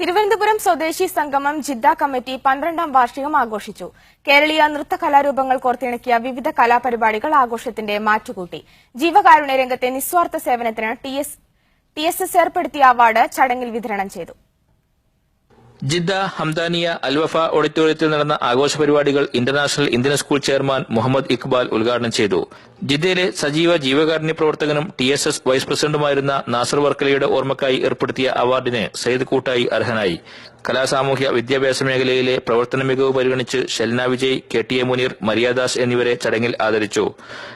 തിരുവനന്തപുരം സ്വദേശി സംഗമം Jeddah committee പന്ത്രണ്ടാം വാർഷികം ആഘോഷിച്ചു. കേരളീയ നൃത്ത കലാരൂപങ്ങൾ കോർത്തിണക്കിയ വിവിധ കലാപരിപാടികൾ ആഘോഷത്തിന്റെ മാറ്റുകൂട്ടി. ജീവകാരുണ്യ രംഗത്തെ നിസ്വാർത്ഥ സേവനത്തിന് ടി എസ് ഏർപ്പെടുത്തിയ അവാർഡ് ചടങ്ങിൽ വിതരണം ചെയ്തു. ജിദ്ദ ഹംദാനിയ അൽവഫ ഓഡിറ്റോറിയത്തിൽ നടന്ന ആഘോഷ പരിപാടികൾ international Indian school chairman Muhammad Iqbal ഉദ്ഘാടനം ചെയ്തു. ജിദ്ദയിലെ സജീവ ജീവകാരുണ്യ പ്രവർത്തകനും ടി എസ് എസ് വൈസ് പ്രസിഡന്റുമായിരുന്ന നാസർ വർക്കലയുടെ ഓർമ്മക്കായി ഏർപ്പെടുത്തിയ അവാർഡിന് സയ്യിദ് കൂട്ടായി അർഹനായി. കലാസാമൂഹ്യ വിദ്യാഭ്യാസ മേഖലയിലെ പ്രവർത്തന മികവ് പരിഗണിച്ച് Shelna Vijay K T A Muneer Mariyadas എന്നിവരെ ചടങ്ങിൽ ആദരിച്ചു.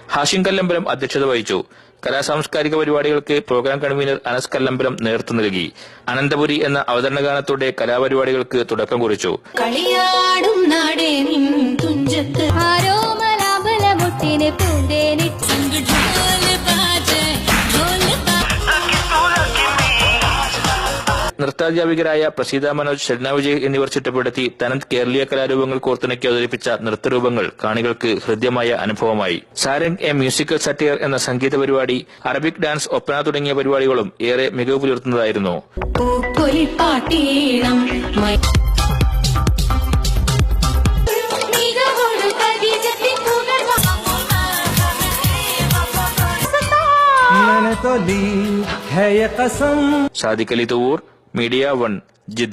ഹാഷിം കല്ലമ്പലം അധ്യക്ഷത വഹിച്ചു. കലാസാംസ്കാരിക പരിപാടികൾക്ക് പ്രോഗ്രാം കൺവീനർ അനസ് കല്ലമ്പലം നേതൃത്വം നൽകി. അനന്തപുരി എന്ന അവതരണ ഗാനത്തോടെ കലാപരിപാടികൾക്ക് തുടക്കം കുറിച്ചു. കളിയാടും നൃത്താധ്യാപികരായ പ്രസീത മനോജ് ഷെഡ്ന എന്നിവർ ചിട്ടപ്പെടുത്തി തനത് കേരളീയ കലാരൂപങ്ങൾ കോർത്തിണക്കി അവതരിപ്പിച്ച നൃത്തരൂപങ്ങൾ കാണികൾക്ക് ഹൃദ്യമായ അനുഭവമായി. സാരംഗ് എ മ്യൂസിക്കൽ സറ്റിയർ എന്ന സംഗീത പരിപാടി അറബിക് ഡാൻസ് ഒപ്പന തുടങ്ങിയ പരിപാടികളും ഏറെ മികവ് പുലർത്തുന്നതായിരുന്നു സാദിഖ് തൂർ മീഡിയ വൺ ജിദ്ദ